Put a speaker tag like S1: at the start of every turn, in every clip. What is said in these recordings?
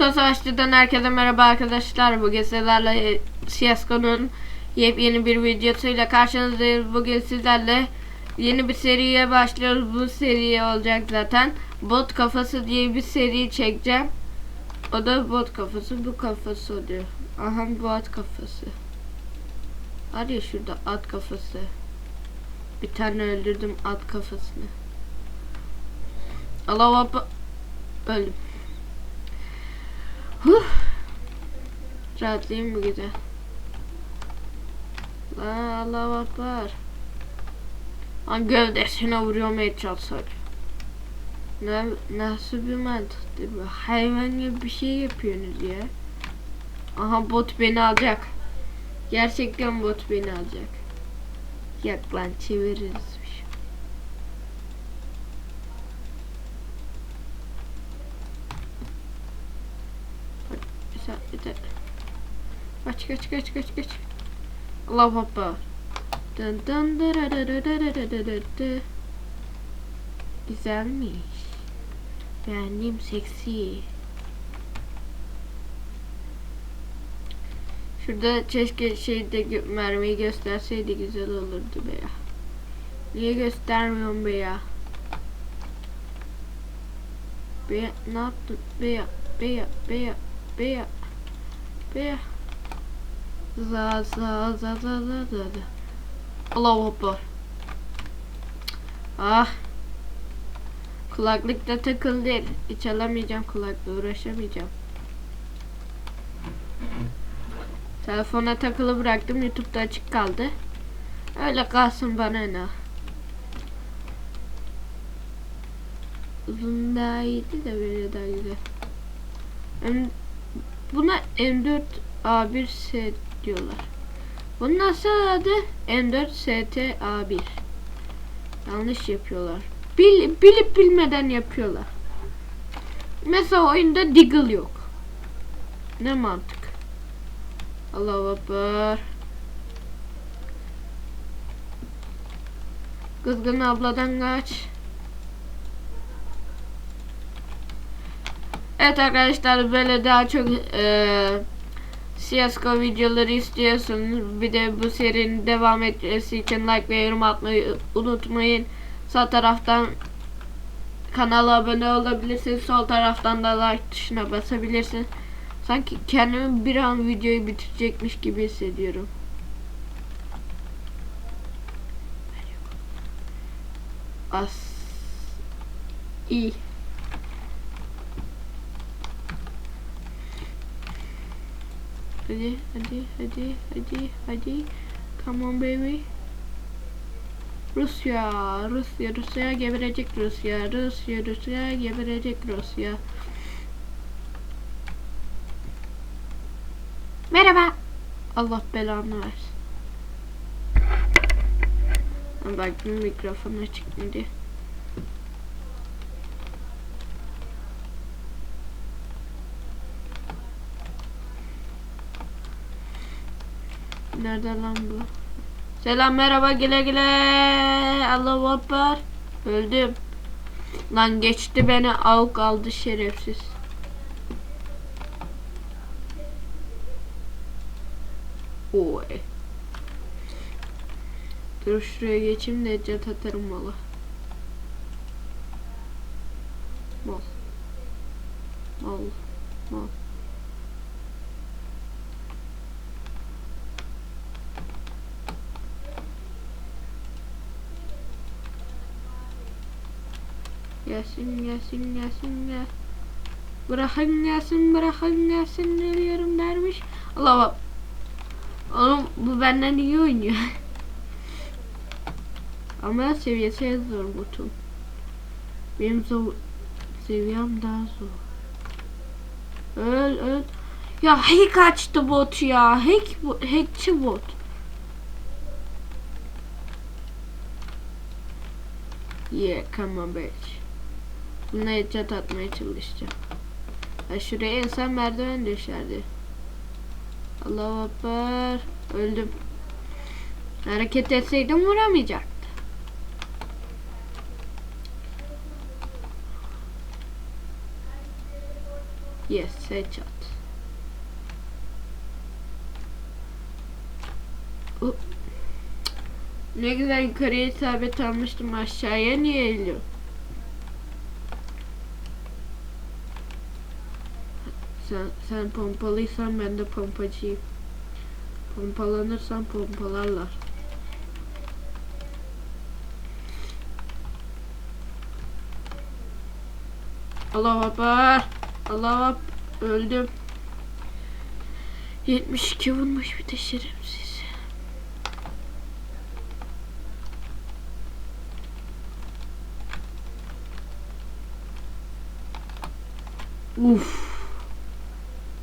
S1: Son Savaşçı'dan herkese merhaba arkadaşlar. Bugün sizlerle CSGO'nun yepyeni bir videosuyla karşınızdayız. Bugün sizlerle yeni bir seriye başlıyoruz. Bu seri olacak zaten. Bot kafası diye bir seri çekeceğim. O da bot kafası, bu kafası oluyor. Aha bu at kafası. Var ya şurada at kafası. Bir tane öldürdüm at kafasını. Allah. Öldüm. Huh. Rahatlayayım mı güzel? La Allah akbar. An gövdesine vuruyorum headshot sadece. Ne, nasıl bir mantık değil mi? Hayvan gibi bir şey yapıyorsunuz ya. Aha bot beni alacak. Gerçekten bot beni alacak. Yak lan çeviririz gidelim. Kaç kaç kaç kaç kaç. Allahu Akbar. Dın dın dırı dırı dırı. Güzelmiş. Beğendim seksi. Şurada keşke şeyde mermiyi gösterseydi güzel olurdu be ya. Niye göstermiyorum be ya? Be ne yaptın? Be ya, be ya, be ya, be ya ya. Za za za za za za. Allahu Akbar. Ah. Kulaklıkta takıldı. Hiç alamayacağım kulakla uğraşamayacağım. Telefona takılı bıraktım. Youtube'da açık kaldı. Öyle kalsın bana ne. Uzun daha iyiydi de böyle daha güzel. M Buna M4 A1S diyorlar. Bunun asıl adı M4 ST A1. Yanlış yapıyorlar. Bil, bilip bilmeden yapıyorlar. Mesela oyunda Deagle yok. Ne mantık? Allahu Ekber. Kızgın abladan kaç. Evet arkadaşlar böyle daha çok eee CSGO videoları istiyorsanız bir de bu serinin devam etmesi için like ve yorum atmayı unutmayın. Sağ taraftan kanala abone olabilirsiniz. Sol taraftan da like tuşuna basabilirsiniz. Sanki kendimi bir an videoyu bitirecekmiş gibi hissediyorum. As iyi. Hadi, hadi, hadi, hadi, hadi. Come on baby. Rusya, Rusya, Rusya geberecek Rusya, Rusya, Rusya geberecek Rusya. Merhaba. Allah belanı versin. Bak mikrofon açık mı Nerede lan bu? Selam merhaba güle güle. Allahu Ekber. Öldüm. Lan geçti beni avuk aldı şerefsiz. Oy. Dur şuraya geçeyim de cet atarım mala. Gelsin gelsin gelsin gel. Bırakın gelsin bırakın gelsin geliyorum dermiş. Allah Allah. Oğlum bu benden iyi oynuyor. Ama seviyesi en zor botun. Benim zor seviyem daha zor. Öl öl. Ya hack açtı bot ya. Hack hackçi bot. Yeah, come on bitch. Buna headshot atmaya çalışacağım. Ha şuraya insan merdiven düşerdi. Allahu Ekber. Öldüm. Hareket etseydim vuramayacaktı. Yes, headshot. Oh. Ne güzel yukarıya isabet almıştım aşağıya niye eğiliyor? Sen, sen pompalıysan ben de pompacıyım. Pompalanırsan pompalarlar. Allah Akbar. Allah Akbar. Öldüm. 72 vurmuş bir de şerefsiz. Uf.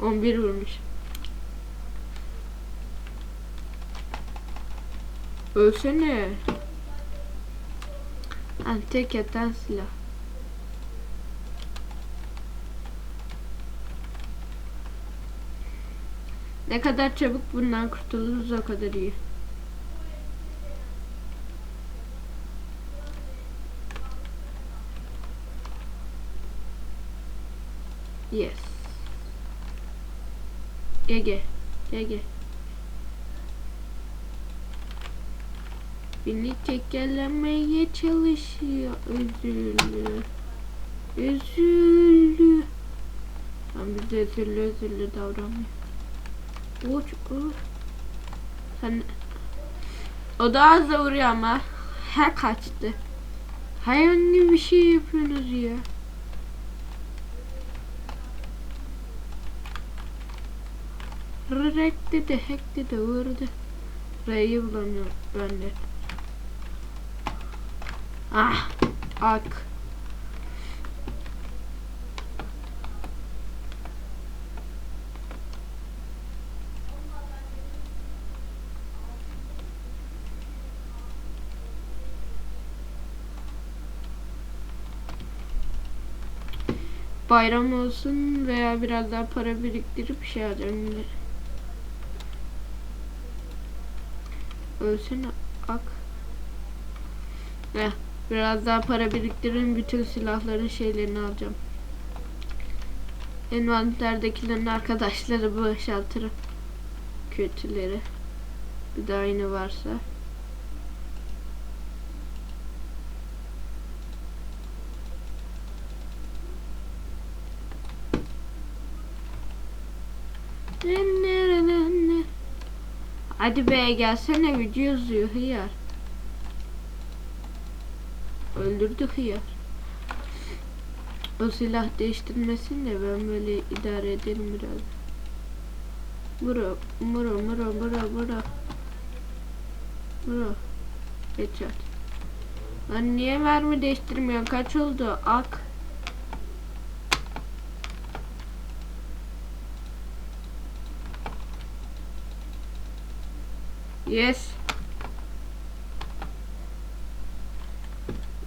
S1: 11 vurmuş. Ölsene. Ha, tek atan silah. Ne kadar çabuk bundan kurtuluruz o kadar iyi. Yes. Ege. Ege. Beni tekerlemeye çalışıyor. Üzüldü. Üzüldü. Tam biz de üzüldü üzüldü davranmıyor. Uç uç. Sen... O da az vuruyor ama. Her kaçtı. Hayvan gibi bir şey yapıyorsunuz ya. Rek dedi, hack dedi, vurdu. R'yi bulamıyorum ben de. Ah, ak. Bayram olsun veya biraz daha para biriktirip şey alacağım Ölsene ak. Heh, biraz daha para biriktirin bütün silahların şeylerini alacağım. Envanterdekilerin arkadaşları boşaltırım. Kötüleri. Bir daha yine varsa. Hadi be gelsene video yazıyor hıyar. Öldürdü hıyar. O silah değiştirmesin de ben böyle idare ederim biraz. Muro, muro, muro, muro, muro. Muro. Headshot. Lan niye mermi değiştirmiyorsun? Kaç oldu? Ak. Yes.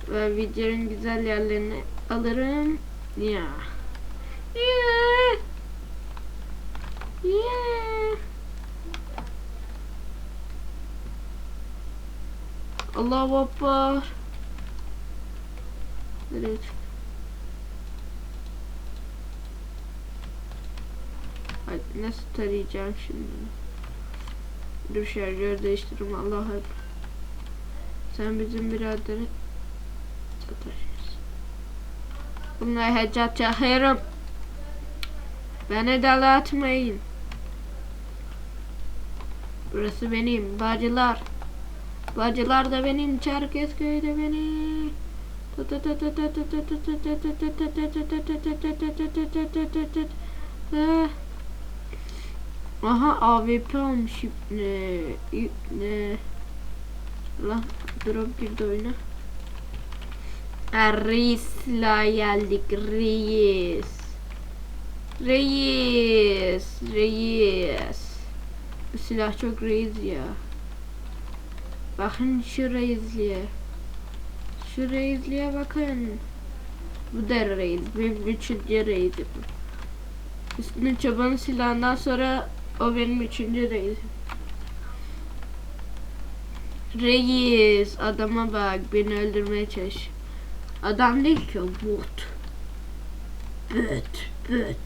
S1: Ve videonun güzel yerlerini alırım. Ya. Yeah. Yeah. Allahu Akbar. Nereye çıktı? Nasıl tarayacağım şimdi? Dur şarjör değiştiririm Allah hep. Sen bizim biraderi sataşıyorsun. Bunlar hecat çakıyorum. Beni dalatmayın. Burası benim. Bacılar. Bacılar da benim. Çerkezköy de benim. Ah. Aha AWP almış ipne. İpne. Lan drop girdi oyuna. Reis'la geldik. Reis. Reis. Reis. Bu silah çok reis ya. Bakın şu reisliğe. Şu reisliğe bakın. Bu da reis. Benim üçüncü reisim. Üstünün çobanın silahından sonra o benim üçüncü reisim. Reis adama bak beni öldürmeye çalış. Adam değil ki o bot. Böt böt.